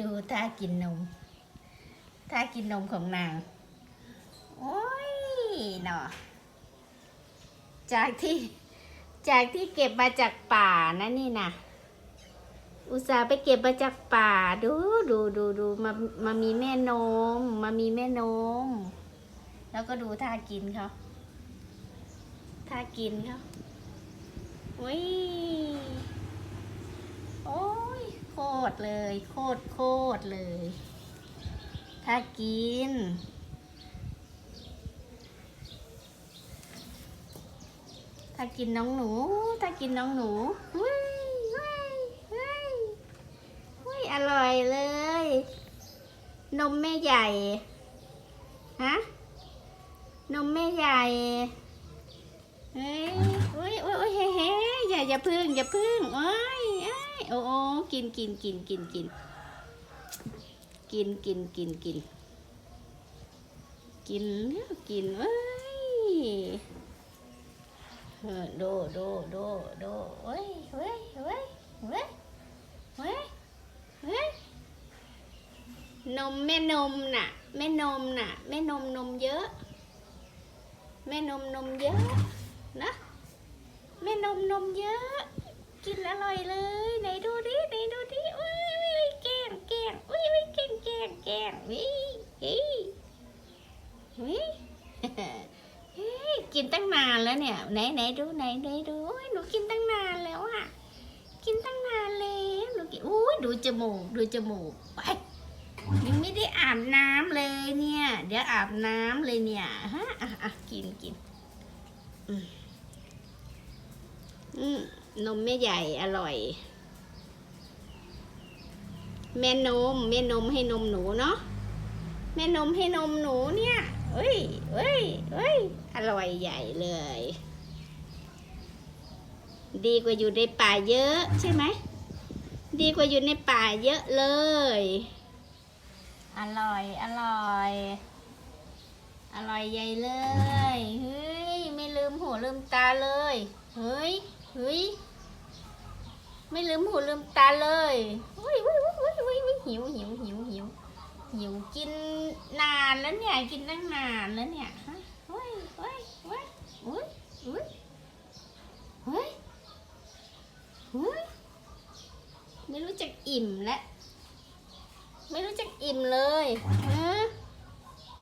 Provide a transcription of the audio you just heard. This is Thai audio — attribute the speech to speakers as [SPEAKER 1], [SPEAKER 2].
[SPEAKER 1] ดูท่ากินนมท่ากินนมของนาง โอ้ยเนาะจากที่จากที่เก็บมาจากป่านะนี่นะอุตส่าห์ไปเก็บมาจากป่า ดูดูดูดูมามามีแม่นม มามีแม่นม แล้วก็ดูท่ากินเขาท่ากินเขาอุ้ย โอ้ยโค ตรเลย โคตรโคตรเลย ถ้ากิน ถ้ากินน้องหนู ถ้ากินน้องหนูเฮ้ยเฮ้ยเฮ้ยเฮ้ยอร่อยเลย นมแม่ใหญ่ ฮะ นมแม่ใหญ่เฮ้ยอ้ยโอ้ยอ้ยเฮ้ยเฮ้ยอย่าอย่าพึ่งอย่าพึ่งโอ้ย โอ้โอ้กินกินกินกินกินกินกินกินกินกินกินเอ้ยโดโดโดโดเฮ้ยเฮ้ยเฮ้ยเฮ้ยเฮ้ยเฮ้ยนมแม่นมน่ะแม่นมน่ะแม่นมนมเยอะ แม่นมนมเยอะนะแม่นมนมเยอะ กินอร่อยเลยไหนดูดิไหนดูดิอุ้ยอุ้ยแกงแกงอุ้ยอุ้ยแกงแกงแกงวิเฮ้ยเฮ้ยเฮ้ยกินตั้งนานแล้วเนี่ยไหนไหนดูไหนไหนดูโอ้ยหนูกินตั้งนานแล้วอะกินตั้งนานแล้วหนูกินอุ้ยดูจมูกดูจมูกไปยังไม่ได้อาบน้ำเลยเนี่ย เดี๋ยวอาบน้ำเลยเนี่ยฮะอะอะกินกินอืม นมแม่ใหญ่อร่อย แม่นม แม่นมให้นมหนูเนาะแม่นมให้นมหนูเนี่ยเอ้ยเอ้ยเอ้ยอร่อยใหญ่เลย ดีกว่าอยู่ในป่าเยอะใช่ไหม ดีกว่าอยู่ในป่าเยอะเลย อร่อย อร่อย อร่อยใหญ่เลยเฮ้ย ลืมหูลืมตาเลย เฮ้ย เฮ้ย ไม่ลืมหูลืมตาเลยเฮ้ยเฮ้ยเฮ้ยเฮ้ยเฮ้ยเฮ้ยหิวหิวหิวหิวหิวกินนานแล้วเนี่ย กินตั้งนานแล้วเนี่ยฮะเฮ้ยเฮ้ยเฮ้ยเฮ้ยเฮ้ยเฮ้ยเฮ้ยไม่รู้จักอิ่มแล้วไม่รู้จักอิ่มเลย